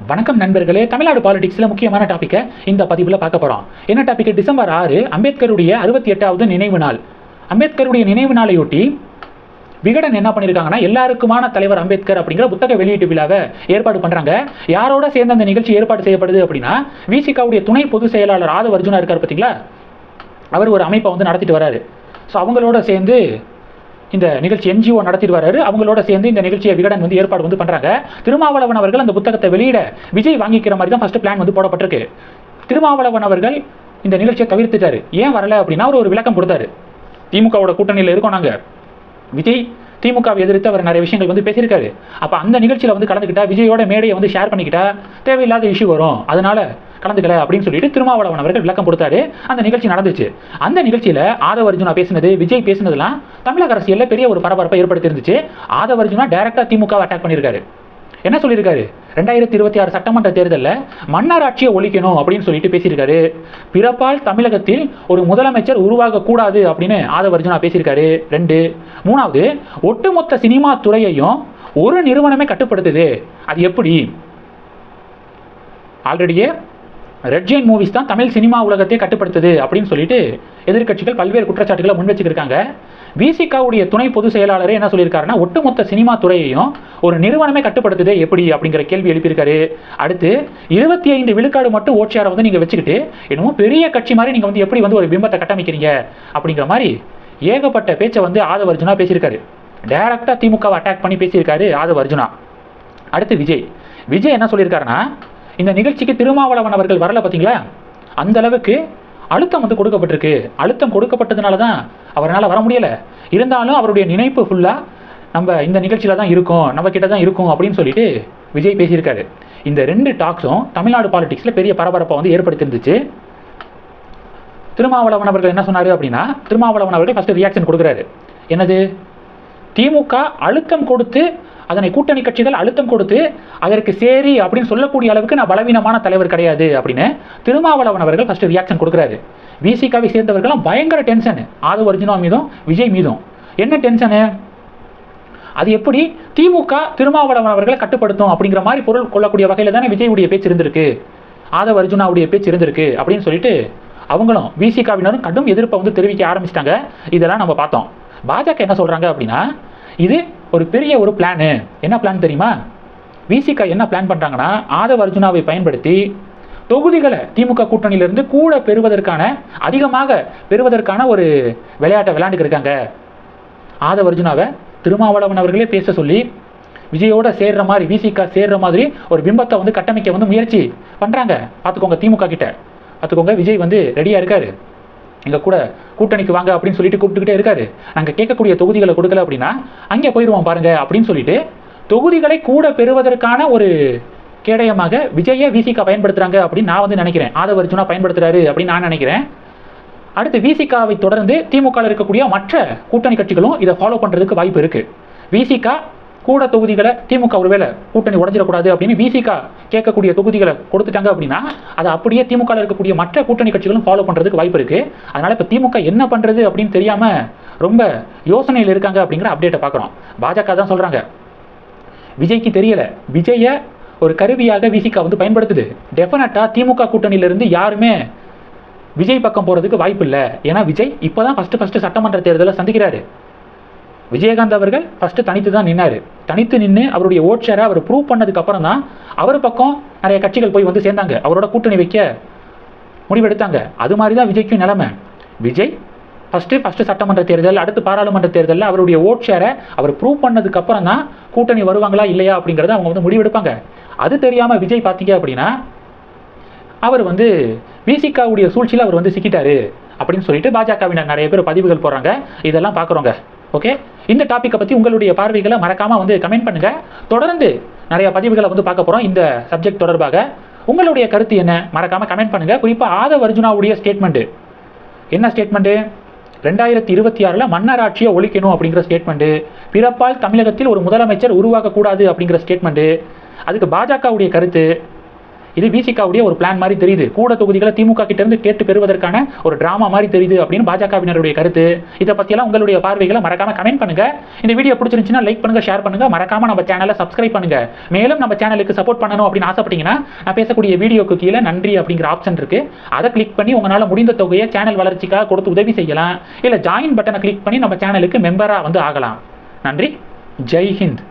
வணக்கம் நண்பர்களே தமிழ்நாடு பாலிடிக்ஸில் முக்கியமான டாப்பிக்கை இந்த பதிவில் பார்க்க போகிறோம் என்ன டாபிக் டிசம்பர் ஆறு அம்பேத்கருடைய அறுபத்தி எட்டாவது நினைவு நாள். அம்பேத்கருடைய நினைவு நாளையொட்டி விகடன் என்ன பண்ணியிருக்காங்கன்னா எல்லாருக்குமான தலைவர் அம்பேத்கர் அப்படிங்கிற புத்தக வெளியீட்டு விழாவை ஏற்பாடு பண்ணுறாங்க யாரோட சேர்ந்து அந்த நிகழ்ச்சி ஏற்பாடு செய்யப்படுது அப்படின்னா விசிகாவுடைய துணை பொதுச் செயலாளர் ஆதவ அர்ஜுனா இருக்கார் பார்த்தீங்களா அவர் ஒரு அமைப்பை வந்து நடத்திட்டு வராரு. ஸோ அவங்களோட சேர்ந்து இந்த நிகழ்ச்சி என்ஜிஓ நடத்திட்டு வராரு அவங்களோட சேர்ந்து இந்த நிகழ்ச்சியை விகடன் வந்து ஏற்பாடு வந்து பண்றாங்க. திருமாவளவன் அவர்கள் அந்த புத்தகத்தை வெளியிட விஜய் வாங்கிக்கிற மாதிரி தான் ஃபர்ஸ்ட் பிளான் வந்து போடப்பட்டிருக்கு. திருமாவளவன் அவர்கள் இந்த நிகழ்ச்சியை தவிர்த்துட்டாரு. ஏன் வரல அப்படின்னா அவர் ஒரு விளக்கம் கொடுத்தாரு. திமுகவோட கூட்டணியில் இருக்கோம் நாங்கள் விஜய் திமுகவை எதிர்த்து அவர் நிறைய விஷயங்கள் வந்து பேசியிருக்காரு. அப்போ அந்த நிகழ்ச்சியில் வந்து கலந்துக்கிட்டா விஜயோட மேடையை வந்து ஷேர் பண்ணிக்கிட்டா தேவையில்லாத இஷ்யூ வரும். அதனால கலந்துக்கல அப்படின்னு சொல்லிட்டு திருமாவளவன் அவர்கள் விளக்கம் கொடுத்தாரு. அந்த நிகழ்ச்சி நடந்துச்சு. அந்த நிகழ்ச்சியில் ஆதவ அர்ஜுனா பேசினது விஜய் பேசினதுலாம் தமிழக அரசியலில் பெரிய ஒரு பரபரப்பை ஏற்படுத்தி இருந்துச்சு ஆதவ அர்ஜுனா டைரக்டா திமுகவை அட்டாக் பண்ணியிருக்காரு. என்ன சொல்லியிருக்காரு? ரெண்டாயிரத்தி இருபத்தி ஆறு சட்டமன்ற தேர்தலில் மன்னர் ஆட்சியை ஒழிக்கணும் அப்படின்னு சொல்லிட்டு பேசியிருக்காரு. பிறப்பால் தமிழகத்தில் ஒரு முதலமைச்சர் உருவாகக்கூடாது அப்படின்னு ஆதவர்ஜுனா பேசியிருக்காரு. ரெண்டு. மூணாவது ஒட்டுமொத்த சினிமா துறையையும் ஒரு நிறுவனமே கட்டுப்படுத்துது. அது எப்படி? ஆல்ரெடியே ரெட் ஜெயின் மூவிஸ் தான் தமிழ் சினிமா உலகத்தை கட்டுப்படுத்துது அப்படின்னு சொல்லிட்டு எதிர்க்கட்சிகள் பல்வேறு குற்றச்சாட்டுகளை முன் வச்சுக்கிருக்காங்க விசிகாவுடைய துணை பொதுச் செயலாளரே என்ன சொல்லியிருக்காருன்னா ஒட்டுமொத்த சினிமா துறையையும் ஒரு நிறுவனமே கட்டுப்படுத்துதே எப்படி அப்படிங்கிற கேள்வி எழுப்பியிருக்காரு. அடுத்து இருபத்தி ஐந்து விழுக்காடு மட்டும் ஓட்சியாரை வந்து நீங்கள் வச்சுக்கிட்டு என்னமோ பெரிய கட்சி மாதிரி நீங்கள் வந்து எப்படி வந்து ஒரு பிம்பத்தை கட்டமைக்கிறீங்க அப்படிங்கிற மாதிரி ஏகப்பட்ட பேச்சை வந்து ஆதவ அர்ஜுனா பேசியிருக்காரு. டைரக்டாக திமுகவை அட்டாக் பண்ணி பேசியிருக்காரு ஆதவ அர்ஜுனா. அடுத்து விஜய். விஜய் என்ன சொல்லியிருக்காருன்னா இந்த நிகழ்ச்சிக்கு திருமாவளவன் அவர்கள் வரல பார்த்தீங்களா? அந்த அளவுக்கு அழுத்தம் வந்து கொடுக்கப்பட்டிருக்கு. அழுத்தம் கொடுக்கப்பட்டதுனால தான் அவரால் வர முடியலை. இருந்தாலும் அவருடைய நினைப்பு ஃபுல்லாக நம்ம இந்த நிகழ்ச்சியில் தான் இருக்கோம் நம்ம கிட்ட தான் இருக்கும் அப்படின்னு சொல்லிட்டு விஜய் பேசியிருக்காரு. இந்த ரெண்டு டாக்ஸும் தமிழ்நாடு பாலிடிக்ஸில் பெரிய பரபரப்பை வந்து ஏற்படுத்தியிருந்துச்சு. திருமாவளவன் அவர்கள் என்ன சொன்னார் அப்படின்னா திருமாவளவன் அவர்கள் ஃபஸ்ட்டு ரியாக்ஷன் கொடுக்குறாரு. என்னது? திமுக அழுத்தம் கொடுத்து அதனை கூட்டணி கட்சிகள் அழுத்தம் கொடுத்து அதற்கு சரி அப்படின்னு சொல்லக்கூடிய அளவுக்கு நான் பலவீனமான தலைவர் கிடையாது அப்படின்னு திருமாவளவன் அவர்கள் ஃபஸ்ட்டு ரியாக்ஷன் கொடுக்குறாரு. விசிகாவை சேர்ந்தவர்கள்லாம் பயங்கர டென்ஷன் ஆதவ அர்ஜுனா மீதும் விஜய் மீதும். என்ன டென்ஷனு அது எப்படி? திமுக திருமாவளவன் அவர்களை கட்டுப்படுத்தும் அப்படிங்கிற மாதிரி பொருள் கொள்ளக்கூடிய வகையில் தானே விஜயுடைய பேச்சு இருந்திருக்கு. ஆதவ அர்ஜுனாவுடைய பேச்சு இருந்திருக்கு அப்படின்னு சொல்லிட்டு அவங்களும் விசிகாவினரும் கடும் எதிர்ப்பை வந்து தெரிவிக்க ஆரம்பிச்சிட்டாங்க. இதெல்லாம் நம்ம பார்த்தோம். பாஜக என்ன சொல்கிறாங்க அப்படின்னா இது ஒரு பெரிய ஒரு பிளானு என்ன பிளான் தெரியுமா? விசிகா என்ன பிளான் பண்ணுறாங்கன்னா ஆதவ அர்ஜுனாவை பயன்படுத்தி தொகுதிகளை திமுக கூட்டணியிலிருந்து கூட பெறுவதற்கான அதிகமாக பெறுவதற்கான ஒரு விளையாட்டை விளையாண்டுக்கிருக்காங்க. ஆதவ அர்ஜுனாவை திருமாவளவன் அவர்களே பேச சொல்லி விஜயோட சேர்ற மாதிரி விசிகா சேர்ற மாதிரி ஒரு பிம்பத்தை வந்து கட்டமைக்க வந்து முயற்சி பண்ணுறாங்க பார்த்துக்கோங்க திமுக கிட்ட. பார்த்துக்கோங்க விஜய் வந்து ரெடியாக இருக்காரு. எங்கள் கூட கூட்டணிக்கு வாங்க அப்படின்னு சொல்லிட்டு கூப்பிட்டுக்கிட்டே இருக்காரு. நாங்கள் கேட்கக்கூடிய தொகுதிகளை கொடுக்கல அப்படின்னா அங்கே போயிடுவோம் பாருங்க அப்படின்னு சொல்லிட்டு தொகுதிகளை கூட பெறுவதற்கான ஒரு கேடயமாக விஜய விசிகா பயன்படுத்துறாங்க அப்படின்னு நான் வந்து நினைக்கிறேன். ஆதவ அர்ஜுனா பயன்படுத்துறாரு அப்படின்னு நான் நினைக்கிறேன். அடுத்து விசிகாவை தொடர்ந்து திமுகவில் இருக்கக்கூடிய மற்ற கூட்டணி கட்சிகளும் இதை ஃபாலோ பண்ணுறதுக்கு வாய்ப்பு இருக்குது விசிகா கூட தொகுதிகளை திமுக ஒருவேளை கூட்டணி உடஞ்சிடக்கூடாது அப்படின்னு விசிகா கேட்கக்கூடிய தொகுதிகளை கொடுத்துட்டாங்க அப்படின்னா அதை அப்படியே திமுக இருக்கக்கூடிய மற்ற கூட்டணி கட்சிகளும் ஃபாலோ பண்றதுக்கு வாய்ப்பு இருக்கு. அதனால இப்போ திமுக என்ன பண்றது அப்படின்னு தெரியாம ரொம்ப யோசனையில் இருக்காங்க அப்படிங்கிற அப்டேட்டை பார்க்குறோம். பாஜக தான் சொல்றாங்க. விஜய்க்கு தெரியல. விஜய ஒரு கருவியாக விசிகா வந்து பயன்படுத்துது. டெஃபினட்டா திமுக கூட்டணியிலிருந்து யாருமே விஜய் பக்கம் போறதுக்கு வாய்ப்பு இல்லை. ஏன்னா விஜய் இப்போதான் ஃபர்ஸ்ட் ஃபர்ஸ்ட் சட்டமன்ற தேர்தலை சந்திக்கிறாரு. விஜயகாந்த் அவர்கள் ஃபர்ஸ்ட் தனித்து தான் நின்னாரு. தனித்து நின்று அவருடைய ஓட் ஷேரை அவர் ப்ரூவ் பண்ணதுக்கு அப்புறம் தான் அவர் பக்கம் நிறைய கட்சிகள் போய் வந்து சேர்ந்தாங்க. அவரோட கூட்டணி வைக்க முடிவெடுத்தாங்க அது மாதிரி தான் விஜய்க்கும் நிலைமை. விஜய் ஃபஸ்ட்டு ஃபஸ்ட்டு சட்டமன்ற தேர்தல் அடுத்து பாராளுமன்ற தேர்தலில் அவருடைய ஓட் ஷேரை அவர் ப்ரூவ் பண்ணதுக்கு அப்புறம் தான் கூட்டணி வருவாங்களா இல்லையா அப்படிங்கிறத அவங்க வந்து முடிவெடுப்பாங்க அது தெரியாமல் விஜய் பார்த்தீங்க அப்படின்னா அவர் வந்து விசிகாவுடைய சூழ்ச்சியில் அவர் வந்து சிக்கிட்டாரு அப்படின்னு சொல்லிட்டு பாஜகவினர் நிறைய பேர் பதிவுகள் போடுறாங்க. இதெல்லாம் பார்க்குறோங்க ஓகே இந்த டாப்பிக்கை பற்றி உங்களுடைய பார்வைகளை மறக்காமல் வந்து கமெண்ட் பண்ணுங்க. தொடர்ந்து நிறைய பதிவுகளை வந்து பார்க்க போகிறோம் இந்த சப்ஜெக்ட் தொடர்பாக. உங்களுடைய கருத்து என்ன? மறக்காமல் கமெண்ட் பண்ணுங்க. குறிப்பாக ஆதவ அர்ஜுனாவுடைய ஸ்டேட்மெண்ட்டு என்ன ஸ்டேட்மெண்ட்டு ரெண்டாயிரத்தி இருபத்தி ஆறில் மன்னராட்சியை ஒழிக்கணும் அப்படிங்கிற ஸ்டேட்மெண்ட்டு பிறப்பால் தமிழகத்தில் ஒரு முதலமைச்சர் உருவாக்கக்கூடாது அப்படிங்கிற ஸ்டேட்மெண்ட்டு அதுக்கு பாஜகவுடைய கருத்து. இது விசிகாவுடைய ஒரு பிளான் மாதிரி தெரியுது. கூட தொகுதிகளை திமுக கிட்ட இருந்து கேட்டு பெறுவதற்கான ஒரு டிராமா மாதிரி தெரியுது அப்படின்னு பாஜகவினருடைய கருத்து. இதை பற்றியெல்லாம் உங்களுடைய பார்வைகளை மறக்காம கமெண்ட் பண்ணுங்க. இந்த வீடியோ பிடிச்சிருந்துச்சுன்னா லைக் பண்ணுங்க ஷேர் பண்ணுங்க. மறக்காம நம்ம சேனலை சப்ஸ்கிரைப் பண்ணுங்க. மேலும் நம்ம சேனலுக்கு சப்போர்ட் பண்ணணும் அப்படின்னு ஆசைப்பட்டீங்கன்னா நான் பேசக்கூடிய வீடியோக்கு கீழே நன்றி அப்படிங்கிற ஆப்ஷன் இருக்கு. அதை கிளிக் பண்ணி உங்களால் முடிந்த தொகையை சேனல் வளர்ச்சிக்காக கொடுத்து உதவி செய்யலாம். இல்லை ஜாயின் பட்டனை கிளிக் பண்ணி நம்ம சேனலுக்கு மெம்பராக வந்து ஆகலாம். நன்றி. ஜெய் ஹிந்த்.